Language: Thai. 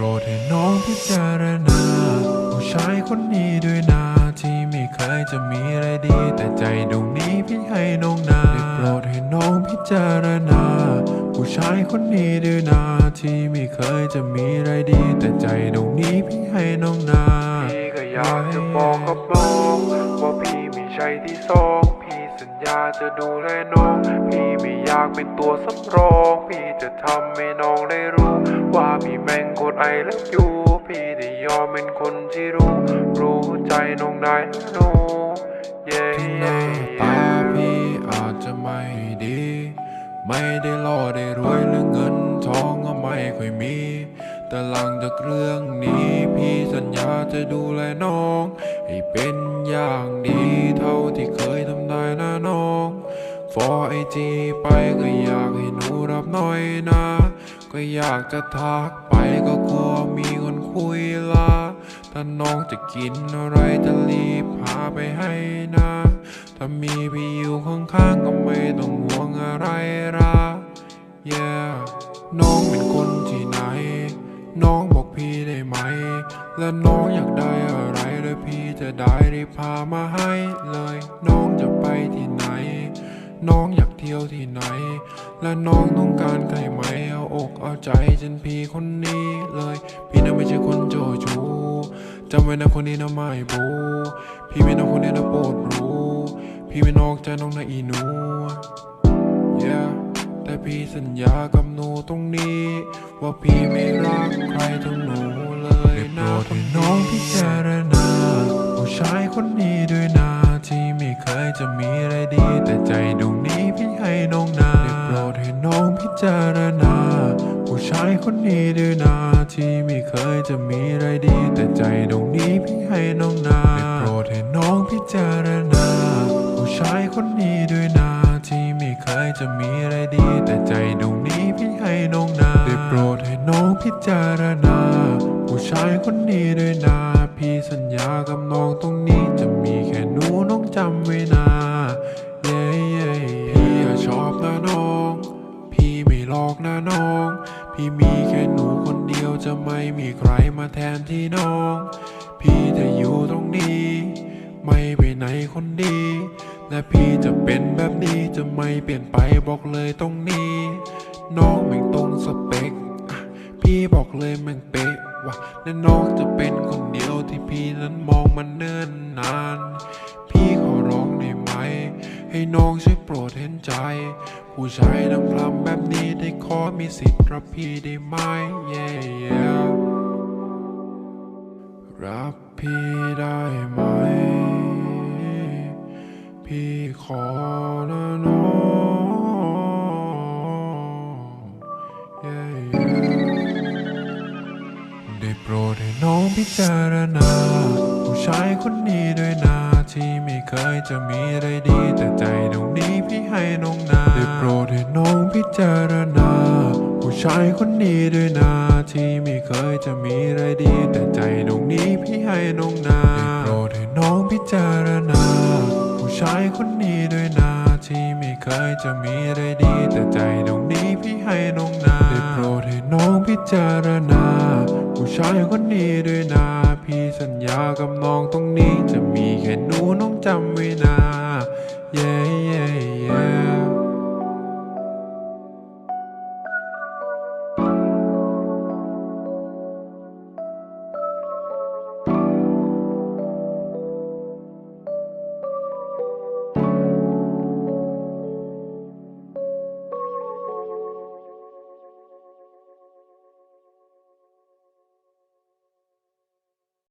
โปรดให้น้องพิจารณา ผู้ชายคนนี้ด้วยนาที่ไม่เคยจะมีอะไรดี แต่ใจดวงนี้พี่ให้น้องนาได้โปรดให้น้องพิจารณา ผู้ชายคนนี้ด้วยนาที่ไม่เคยจะมีอะไรดี แต่ใจดวงนี้พี่ให้น้องนาพี่ก็อยากจะบอก จะดูแลน้อง พี่ไม่อยากเป็นตัวสำรอง พี่จะทำให้น้องได้รู้ ว่าพี่แม่งโคตรไอแล้วอยู่ พี่ได้ยอมเป็นคนที่รู้ รู้ใจน้องได้นะหนูเย้ที่หเย้น้าตาพี่อาจจะไม่ดี ไม่ได้หล่อได้รวยหรือเงินทองก็ไม่ค่อยมี แต่หลังจากเรื่องนี้ พี่สัญญาจะดูแลน้อง ให้เป็นอย่างดีเท่าที่เคยทำได้นะ อไอจีไปก็อยากให้หนูรับหน่อยนะ ก็อยากจะทักไปก็กลัวมีคนคุยละถ้าน้องจะกินอะไรจะรีบพาไปให้นะ ถ้ามีพี่อยู่ข้างๆก็ไม่ต้องห่วงอะไรละ yeah น้องเป็นคนที่ไหน น้องบอกพี่ได้ไหม และน้องอยากได้อะไรแล้วพี่จะได้รีบพามาให้เลย น้องจะไปที่ นน้องอยากเที่ยวที่ไหน และน้องต้องการใครไหม เอาอกเอาใจจนพี่คนนี้เลย พี่น่ะไม่ใช่คนโจชูจำไว้นะคนนี้นะไม่บู พี่ไม่น้องคนนี้นะโปรดรู้ พี่ไม่นอกใจน้องนะอีหนู yeah แต่พี่สัญญากับหนูตรงนี้ ว่าพี่ไม่รักใครทั้งหนูเลยนะให้น้องพิจารณาผู้ชายคนนี้ด้วย มีอะไรดี แต่ใจดวงนี้พี่ให้น้องนาได้โปรดให้น้องพิจารณา ผู้ชายคนนี้ด้วยนะที่ไม่เคยจะมีอะไรดี แต่ใจดวงนี้พี่ให้น้องนาได้โปรดให้น้องพิจารณา ผู้ชายคนนี้ด้วยนะที่ไม่เคยจะมีอะไรดี แต่ใจดวงนี้พี่ให้น้องนาได้โปรดให้น้องพิจารณา ผู้ชายคนนี้ด้วยนะพี่สัญญากับน้องตรงนี้จะมีแค่หนูน้องจำไว้นะ หลอกนะน้อง พี่มีแค่หนูคนเดียวจะไม่มีใครมาแทนที่น้อง พี่จะอยู่ตรงนี้ ไม่ไปไหนคนดี และพี่จะเป็นแบบนี้จะไม่เปลี่ยนไปบอกเลยตรงนี้ น้องแม่งตรงสเปคพี่บอกเลยแม่งเป๊ะว่ะและน้องจะเป็นคนเดียวที่พี่นั้นมองมันเนิ่นนาน ให้น้องช่วยโปรดเห็นใจ ผู้ชายนำพรำแบบนี้ได้ขอมีสิทธิ์รับพี่ได้ไหม yeah, yeah รับพี่ได้ไหม พี่ขอนะน้อง yeah, yeah ได้โปรดให้น้องพิจารณา ผู้ชายคนนี้ด้วยนะ ที่ไม่เคยจะมีอะไรดี แต่ใจดวงนี้พี่ให้น้องนาได้โปรดให้น้องพิจารณา ผู้ชายคนนี้ด้วยนะที่ไม่เคยจะมีอะไรดี แต่ใจดวงนี้พี่ให้น้องนาได้โปรดให้น้องพิจารณา ผู้ชายคนนี้ด้วยนะที่ไม่เคยจะมีอะไรดี แต่ใจดวงนี้พี่ให้น้องนาได้โปรดให้น้องพิจารณา ผู้ชายคนนี้ด้วยนะ พี่สัญญากับน้องตรงนี้จะมีแค่หนูน้องจำไว้นะเย้